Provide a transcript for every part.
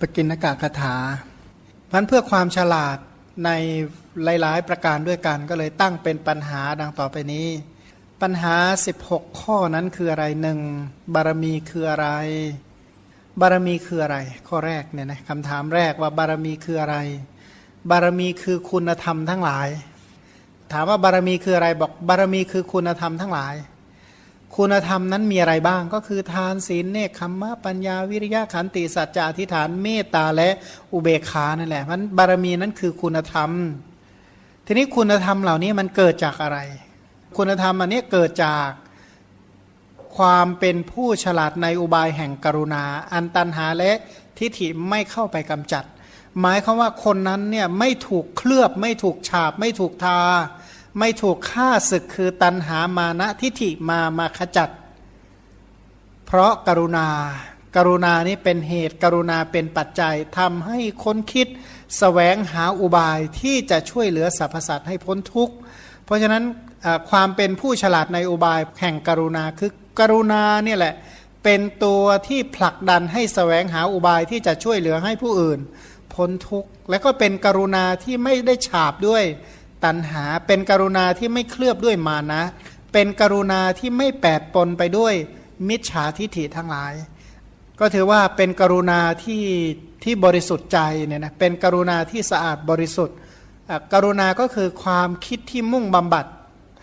ปกินกะคาถาพันเพื่อความฉลาดในหลาย ๆ ประการด้วยกันก็เลยตั้งเป็นปัญหาดังต่อไปนี้ ปัญหา 16 ข้อนั้นคืออะไรหนึ่งบารมีคืออะไร บารมีคืออะไร ข้อแรกเนี่ยนะคำถามแรกว่าบารมีคืออะไร บารมีคือคุณธรรมทั้งหลาย ถามว่าบารมีคืออะไรบอกบารมีคือคุณธรรมทั้งหลาย คุณธรรมนั้นมีอะไรบ้างก็คือทานศีลเนคขมมะปัญญาวิริยะขันติสัจจะอธิฐานเมตตาและอุเบกขานั่นแหละมันบารมีนั้นคือคุณธรรม ทีนี้คุณธรรมเหล่านี้มันเกิดจากอะไร คุณธรรมอันนี้เกิดจากความเป็นผู้ฉลาดในอุบายแห่งกรุณา อันตันหาและทิฏฐิไม่เข้าไปกำจัด หมายความว่าคนนั้นเนี่ยไม่ถูกเคลือบไม่ถูกฉาบไม่ถูกทา ไม่ถูกฆ่าศึกคือตันหามานะทิฏฐิมามาขจัด เพราะกรุณาการุณานี้เป็นเหตุกรุณาเป็นปัจจัยทำให้คนคิดสแสวงหาอุบายที่จะช่วยเหลือสรรพสัตว์ให้พ้นทุกข์ เพราะฉะนั้นความเป็นผู้ฉลาดในอุบายแห่งกรุณาคือกรุณาเนี่ยแหละเป็นตัวที่ผลักดันให้สแสวงหาอุบายที่จะช่วยเหลือให้ผู้อื่น พ้นทุกข์และก็เป็นกรุณาที่ไม่ได้ฉาบด้วย ตัณหาเป็นกรุณาที่ไม่เคลือบด้วยมานะ เป็นกรุณาที่ไม่แปดปนไปด้วยมิจฉาทิฐิทั้งหลาย ก็ถือว่าเป็นกรุณาที่ที่บริสุทธิ์ใจเนี่ยนะเป็นกรุณาที่สะอาดบริสุทธิ์ กรุณาก็คือความคิดที่มุ่งบำบัด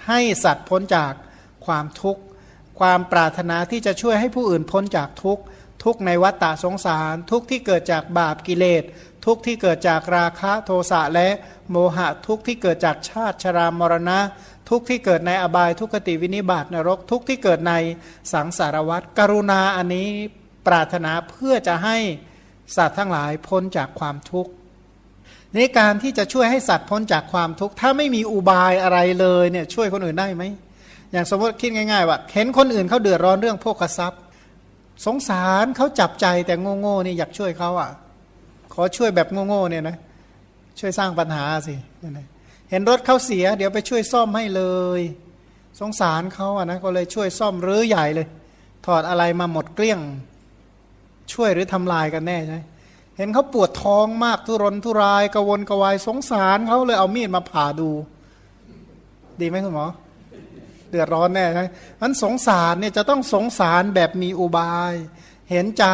ให้สัตว์พ้นจากความทุกข์ ความปรารถนาที่จะช่วยให้ผู้อื่นพ้นจากทุกข์ ทุกข์ในวัฏฏะสงสาร ทุกข์ที่เกิดจากบาปกิเลส ทุกข์ที่เกิดจากราคะโทสะและโมหะทุกข์ที่เกิดจากชาติชรามรณะ ทุกข์ที่เกิดในอบายทุกขติวินิบาตนรก ทุกข์ที่เกิดในสังสารวัฏกรุณาอันนี้ปรารถนาเพื่อจะให้สัตว์ทั้งหลายพ้นจากความทุกข์ในการที่จะช่วยให้สัตว์พ้นจากความทุกข์ถ้าไม่มีอุบายอะไรเลยเนี่ยช่วยคนอื่นได้ไหมอย่างสมมติคิดง่ายๆว่าเห็นคนอื่นเขาเดือดร้อนเรื่องโภคทรัพย์ สงสารเขาจับใจแต่โง่ๆนี่อยากช่วยเขาอะ ขอช่วยแบบโง่ๆเนี่ยนะช่วยสร้างปัญหาสิเห็นรถเขาเสีย เดี๋ยวไปช่วยซ่อมให้เลย สงสารเขาอะนะก็เลยช่วยซ่อมรื้อใหญ่เลย ถอดอะไรมาหมดเกลี้ยง ช่วยหรือทำลายกันแน่ใช่เห็นเขาปวดท้องมากทุรนทุรายกระวนกระวายสงสารเขาเลยเอามีดมาผ่าดู ดีไหมคุณหมอเดือดร้อนแน่ใช่มันสงสารเนี่ยจะต้องสงสารแบบมีอุบาย เห็นใจ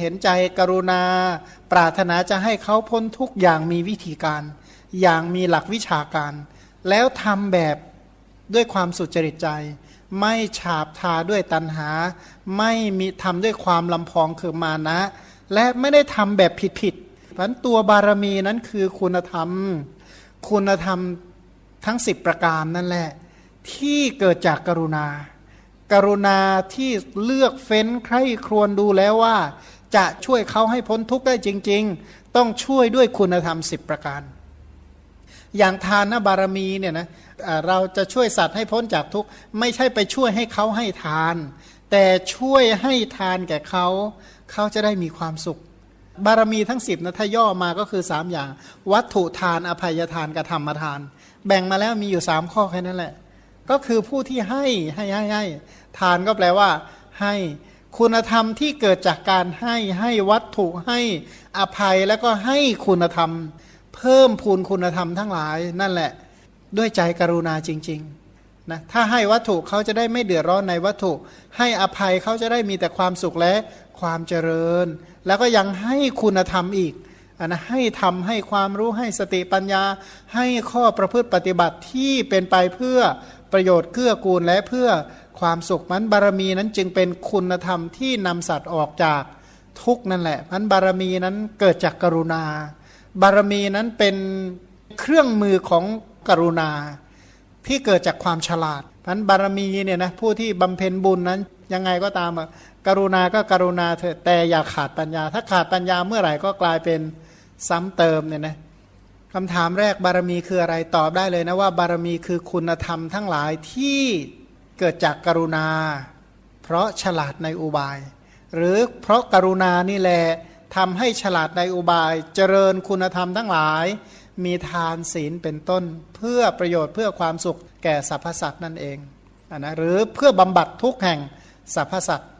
เห็นใจกรุณา ปรารถนาจะให้เขาพ้นทุกอย่างมีวิธีการ อย่างมีหลักวิชาการ แล้วทำแบบด้วยความสุจริตใจ ไม่ฉาบทาด้วยตัณหา ไม่มีทำด้วยความลำพองคือมานะ และไม่ได้ทำแบบผิดๆเพราะตัวบารมีนั้นคือคุณธรรม คุณธรรมทั้ง 10 ประการนั่นแหละ ที่เกิดจากกรุณา กรุณาที่เลือกเฟ้นใครครวญดูแล้วว่า จะช่วยเขาให้พ้นทุกข์ได้จริง ๆ ต้องช่วยด้วยคุณธรรม 10 ประการ อย่างทานบารมีเนี่ยนะเราจะช่วยสัตว์ให้พ้นจากทุกข์ไม่ใช่ไปช่วยให้เขาให้ทาน แต่ช่วยให้ทานแก่เขาเขาจะได้มีความสุข บารมีทั้งสิบนะถ้าย่อมาก็คือสามอย่าง วัตถุทานอภัยทานกับธรรมทาน แบ่งมาแล้วมีอยู่สามข้อแค่นั้นแหละ ก็คือผู้ที่ให้ให้ให้ให้ทานก็แปลว่า ให้ คุณธรรมที่เกิดจากการให้ให้วัตถุให้อภัยแล้วก็ให้คุณธรรม เพิ่มพูนคุณธรรมทั้งหลายนั่นแหละ ด้วยใจกรุณาจริงๆนะถ้าให้วัตถุเขาจะได้ไม่เดือดร้อนในวัตถุ ให้อภัยเขาจะได้มีแต่ความสุขและความเจริญ แล้วก็ยังให้คุณธรรมอีก อันนะให้ทำให้ความรู้ให้สติปัญญา ให้ข้อประพฤติปฏิบัติที่เป็นไปเพื่อประโยชน์เกื้อกูลและเพื่อความสุขมันบารมีนั้นจึงเป็นคุณธรรมที่นำสัตว์ออกจากทุกนั่นแหละมันบารมีนั้นเกิดจากกรุณา บารมีนั้นเป็นเครื่องมือของกรุณา ที่เกิดจากความฉลาดมันบารมีเนี่ยนะผู้ที่บำเพ็ญบุญนั้นยังไงก็ตามกรุณาก็กรุณาเถอะแต่อย่าขาดปัญญา ถ้าขาดปัญญาเมื่อไหร่ก็กลายเป็น ซ้ำเติมเนี่ยนะคำถามแรกบารมีคืออะไรตอบได้เลยนะว่า บารมีคือคุณธรรมทั้งหลายที่เกิดจากกรุณา เพราะฉลาดในอุบาย หรือเพราะกรุณานี่แหละทำให้ฉลาดในอุบาย เจริญคุณธรรมทั้งหลาย มีทานศีลเป็นต้น เพื่อประโยชน์เพื่อความสุขแก่สรรพสัตว์นั่นเองอนนะหรือเพื่อบำบัดทุกแห่งสรรพสัตว์